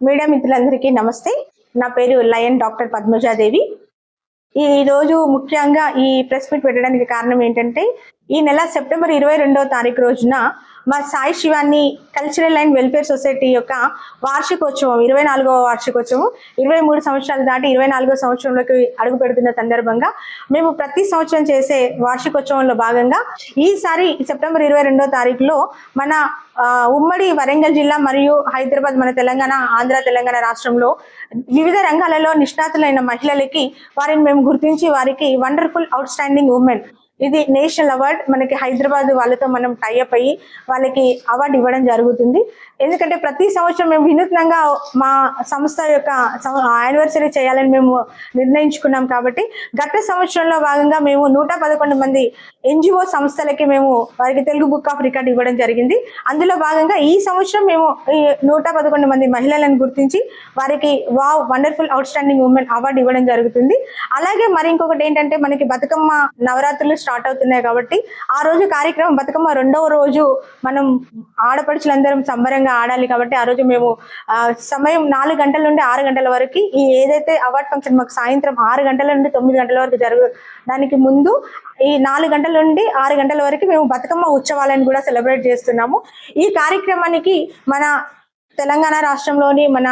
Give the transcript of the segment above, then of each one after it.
Media మిత్రులందరికీ నమస్తే. నా పేరు లయన్ డాక్టర్ పద్మజాదేవి. ఈ రోజు ముఖ్యంగా ఈ ప్రెస్ మీట్ పెట్టడానికి కారణం ఏంటంటే ఈ నెల సెప్టెంబర్ ఇరవై రెండవ తారీఖు రోజున మా Sai Shivani cultural and welfare society యొక్క వార్షికోత్సవం ఇరవై నాలుగవ వార్షికోత్సవం ఇరవై మూడు సంవత్సరాలు దాటి ఇరవై నాలుగో సంవత్సరంలోకి అడుగు పెడుతున్న సందర్భంగా మేము ప్రతి సంవత్సరం చేసే వార్షికోత్సవంలో భాగంగా ఈసారి సెప్టెంబర్ ఇరవై రెండో తారీఖులో మన ఉమ్మడి వరంగల్ జిల్లా మరియు హైదరాబాద్ మన తెలంగాణ ఆంధ్ర తెలంగాణ రాష్ట్రంలో వివిధ రంగాలలో నిష్ణాతులైన మహిళలకి వారిని మేము గుర్తించి వారికి వండర్ఫుల్ అవుట్ స్టాండింగ్ ఉమెన్ ఇది నేషనల్ అవార్డ్. మనకి హైదరాబాద్ వాళ్ళతో మనం టైఅప్ అయ్యి వాళ్ళకి అవార్డు ఇవ్వడం జరుగుతుంది. ఎందుకంటే ప్రతి సంవత్సరం మేము వినూత్నంగా మా సంస్థ యొక్క యానివర్సరీ చేయాలని మేము నిర్ణయించుకున్నాం కాబట్టి గత సంవత్సరంలో భాగంగా మేము నూట పదకొండు మంది ఎన్జిఓ సంస్థలకి మేము వారికి తెలుగు బుక్ ఆఫ్ రికార్డ్ ఇవ్వడం జరిగింది. అందులో భాగంగా ఈ సంవత్సరం మేము ఈ నూట పదకొండు మంది మహిళలను గుర్తించి వారికి wow wonderful outstanding women award ఇవ్వడం జరుగుతుంది. అలాగే మరి ఇంకొకటి ఏంటంటే మనకి బతుకమ్మ నవరాత్రులు స్టార్ట్ అవుతున్నాయి కాబట్టి ఆ రోజు కార్యక్రమం బతుకమ్మ రెండవ రోజు మనం ఆడపడుచులందరం సంబరంగా ఆడాలి కాబట్టి ఆ రోజు మేము సమయం నాలుగు గంటల నుండి ఆరు గంటల వరకు ఈ ఏదైతే అవార్డ్ ఫంక్షన్ మాకు సాయంత్రం ఆరు గంటల నుండి తొమ్మిది గంటల వరకు జరుగు దానికి ముందు ఈ నాలుగు గంటల నుండి ఆరు గంటల వరకు మేము బతుకమ్మ ఉత్సవాలను కూడా సెలబ్రేట్ చేస్తున్నాము. ఈ కార్యక్రమానికి మన తెలంగాణ రాష్ట్రంలోని మన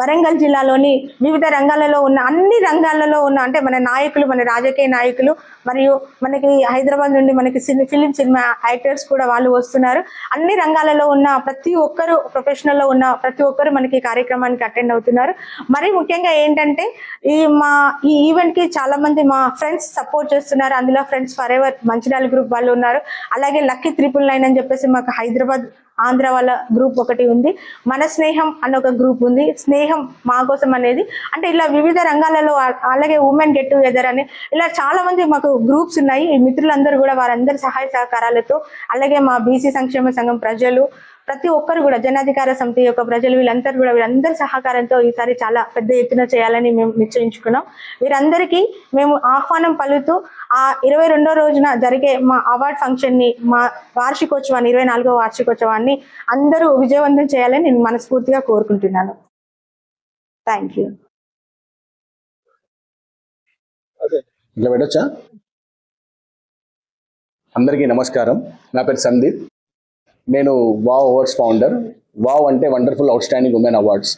వరంగల్ జిల్లాలోని వివిధ రంగాలలో ఉన్న అన్ని రంగాలలో ఉన్న అంటే మన నాయకులు మన రాజకీయ నాయకులు మరియు మనకి హైదరాబాద్ నుండి మనకి సినీ ఫిలిం సినిమా యాక్టర్స్ కూడా వాళ్ళు వస్తున్నారు. అన్ని రంగాలలో ఉన్న ప్రతి ఒక్కరు ప్రొఫెషనల్లో ఉన్న ప్రతి ఒక్కరు మనకి ఈ కార్యక్రమానికి అటెండ్ అవుతున్నారు. మరి ముఖ్యంగా ఏంటంటే ఈ మా ఈ ఈవెంట్ చాలా మంది మా ఫ్రెండ్స్ సపోర్ట్ చేస్తున్నారు. అందులో friends forever Mancherial group వాళ్ళు ఉన్నారు. అలాగే లక్కీ త్రిపుల్ నైన్ అని చెప్పేసి మాకు హైదరాబాద్ ఆంధ్ర వాళ్ళ గ్రూప్ ఒకటి ఉంది. మన స్నేహం అన్న ఒక గ్రూప్ ఉంది. స్నేహం మా కోసం అనేది అంటే ఇలా వివిధ రంగాలలో అలాగే ఉమెన్ గెట్ టుగెదర్ అని ఇలా చాలా మంది మాకు గ్రూప్స్ ఉన్నాయి. ఈ మిత్రులందరూ కూడా వారందరి సహాయ సహకారాలతో అలాగే మా బీసీ సంక్షేమ సంఘం ప్రజలు ప్రతి ఒక్కరు కూడా జనాధికార సమితి యొక్క ప్రజలు వీళ్ళందరూ కూడా వీళ్ళందరి సహకారంతో ఈసారి చాలా పెద్ద ఎత్తున చేయాలని మేము నిశ్చయించుకున్నాం. వీరందరికీ మేము ఆహ్వానం పలుతూ ఆ ఇరవై రెండో రోజున జరిగే మా అవార్డ్ ఫంక్షన్ని మా వార్షికోత్సవాన్ని ఇరవై నాలుగో వార్షికోత్సవాన్ని అందరూ విజయవంతం చేయాలని నేను మనస్ఫూర్తిగా కోరుకుంటున్నాను. థ్యాంక్ యూ ఇట్లా అందరికీ నమస్కారం. నా పేరు సందీప్. నేను వావ్ అవార్డ్స్ ఫౌండర్ వావ్ అంటే wonderful outstanding women awards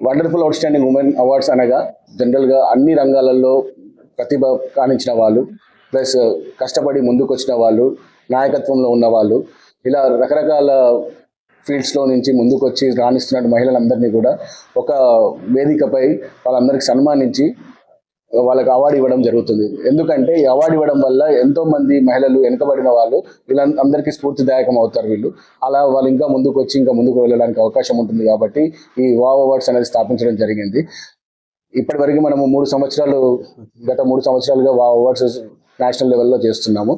wonderful outstanding women awards అనగా జనరల్గా అన్ని రంగాలలో ప్రతిభ కానించిన వాళ్ళు ప్లస్ కష్టపడి ముందుకు వచ్చిన వాళ్ళు నాయకత్వంలో ఉన్న వాళ్ళు ఇలా రకరకాల ఫీల్డ్స్లో నుంచి ముందుకు వచ్చి రాణిస్తున్న మహిళలందరినీ కూడా ఒక వేదికపై వాళ్ళందరికీ సన్మానించి వాళ్ళకి అవార్డు ఇవ్వడం జరుగుతుంది. ఎందుకంటే ఈ అవార్డు ఇవ్వడం వల్ల ఎంతో మంది మహిళలు వెనుకబడిన వాళ్ళు వీళ్ళందరికీ స్ఫూర్తిదాయకం అవుతారు వీళ్ళు. అలా వాళ్ళు ఇంకా ముందుకు వచ్చి ఇంకా ముందుకు వెళ్ళడానికి అవకాశం ఉంటుంది కాబట్టి ఈ వావ్ అవార్డ్స్ అనేది స్థాపించడం జరిగింది. ఇప్పటి వరకు మనము మూడు సంవత్సరాలు గత మూడు సంవత్సరాలుగా వావ్ అవార్డ్స్ నేషనల్ లెవెల్లో చేస్తున్నాము.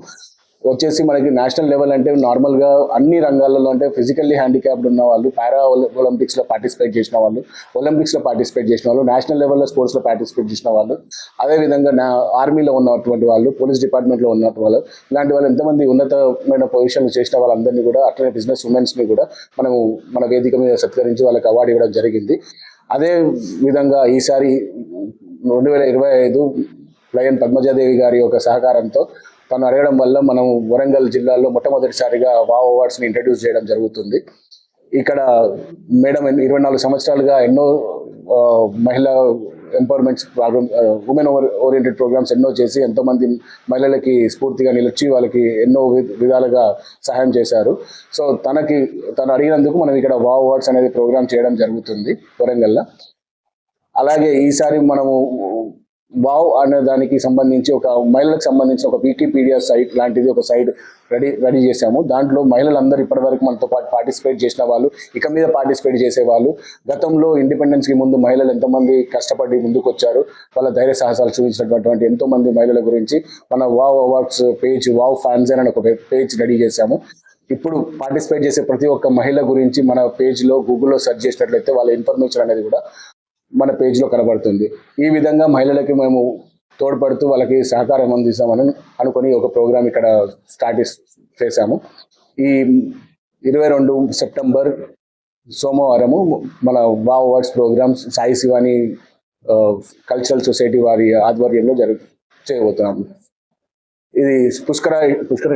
వచ్చేసి మనకి నేషనల్ లెవెల్ అంటే నార్మల్గా అన్ని రంగాలలో అంటే ఫిజికల్లీ హ్యాండిక్యాప్డ్ ఉన్న వాళ్ళు పారా ఒలింపిక్స్లో పార్టిసిపేట్ చేసిన వాళ్ళు ఒలింపిక్స్లో పార్టిసిపేట్ చేసిన వాళ్ళు నేషనల్ లెవెల్లో స్పోర్ట్స్లో పార్టిసిపేట్ చేసిన వాళ్ళు అదేవిధంగా నా ఆర్మీలో ఉన్నటువంటి వాళ్ళు పోలీస్ డిపార్ట్మెంట్లో ఉన్నటువంటి వాళ్ళు ఇలాంటి వాళ్ళు ఎంతమంది ఉన్నతమైన పొజిషన్లు చేసిన వాళ్ళందరినీ కూడా అట్లనే బిజినెస్ ఉమెన్స్ని కూడా మనము మన వేదిక మీద సత్కరించి వాళ్ళకి అవార్డు ఇవ్వడం జరిగింది. అదే విధంగా ఈసారి రెండు వేల ఇరవై ఐదు లయన్ పద్మజాదేవి గారి యొక్క సహకారంతో తను అడగడం వల్ల మనం వరంగల్ జిల్లాలో మొట్టమొదటిసారిగా వావ్ అవార్డ్స్ని ఇంట్రడ్యూస్ చేయడం జరుగుతుంది. ఇక్కడ మేడం ఇరవై నాలుగు సంవత్సరాలుగా ఎన్నో మహిళా empowerments program women oriented programs ఎన్నో చేసి ఎంతో మంది మహిళలకి స్ఫూర్తిగా నిలిచి వాళ్ళకి ఎన్నో వి- విధాలుగా సహాయం చేశారు. సో తనకి తను అడిగినందుకు మనం ఇక్కడ వావ్ అవార్డ్స్ అనేది ప్రోగ్రామ్ చేయడం జరుగుతుంది వరంగల్లో. అలాగే ఈసారి మనము వావ్ అనే దానికి సంబంధించి ఒక మహిళలకు సంబంధించిన ఒక వికీపీడియా సైట్ లాంటిది ఒక సైట్ రెడీ రెడీ చేశాము. దాంట్లో మహిళలందరూ ఇప్పటివరకు మనతో పాటు పార్టిసిపేట్ చేసిన వాళ్ళు ఇక మీద పార్టిసిపేట్ చేసే వాళ్ళు. గతంలో ఇండిపెండెన్స్కి ముందు మహిళలు ఎంతమంది కష్టపడి ముందుకు వచ్చారు వాళ్ళ ధైర్య సాహసాలు చూపించినటువంటి ఎంతో మంది మహిళల గురించి మన wow awards page wow fans అని ఒక పేజ్ రెడీ చేశాము. ఇప్పుడు పార్టిసిపేట్ చేసే ప్రతి ఒక్క మహిళ గురించి మన పేజ్లో గూగుల్లో సెర్చ్ చేసినట్లయితే వాళ్ళ ఇన్ఫర్మేషన్ అనేది కూడా మన పేజ్లో కనబడుతుంది. ఈ విధంగా మహిళలకి మేము తోడ్పడుతూ వాళ్ళకి సహకారం అందిస్తామని అనుకొని ఒక ప్రోగ్రామ్ ఇక్కడ స్టార్ట్ చేశాము. ఈ ఇరవై రెండు సెప్టెంబర్ సోమవారము మన wow awards programs Sai Shivani cultural society వారి ఆధ్వర్యంలో జరు చేయబోతున్నాము. ఇది పుష్కర పుష్కర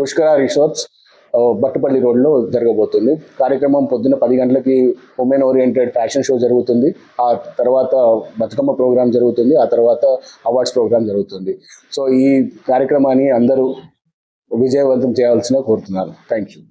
పుష్కర రిసార్ట్స్ బట్టపల్లి రోడ్లో జరగబోతుంది. కార్యక్రమం పొద్దున్న పది గంటలకి ఉమెన్ ఓరియంటెడ్ ఫ్యాషన్ షో జరుగుతుంది. ఆ తర్వాత బతుకమ్మ ప్రోగ్రాం జరుగుతుంది. ఆ తర్వాత అవార్డ్స్ ప్రోగ్రాం జరుగుతుంది. సో ఈ కార్యక్రమాన్ని అందరూ విజయవంతం చేయాల్సిన కోరుతున్నాను. Thank you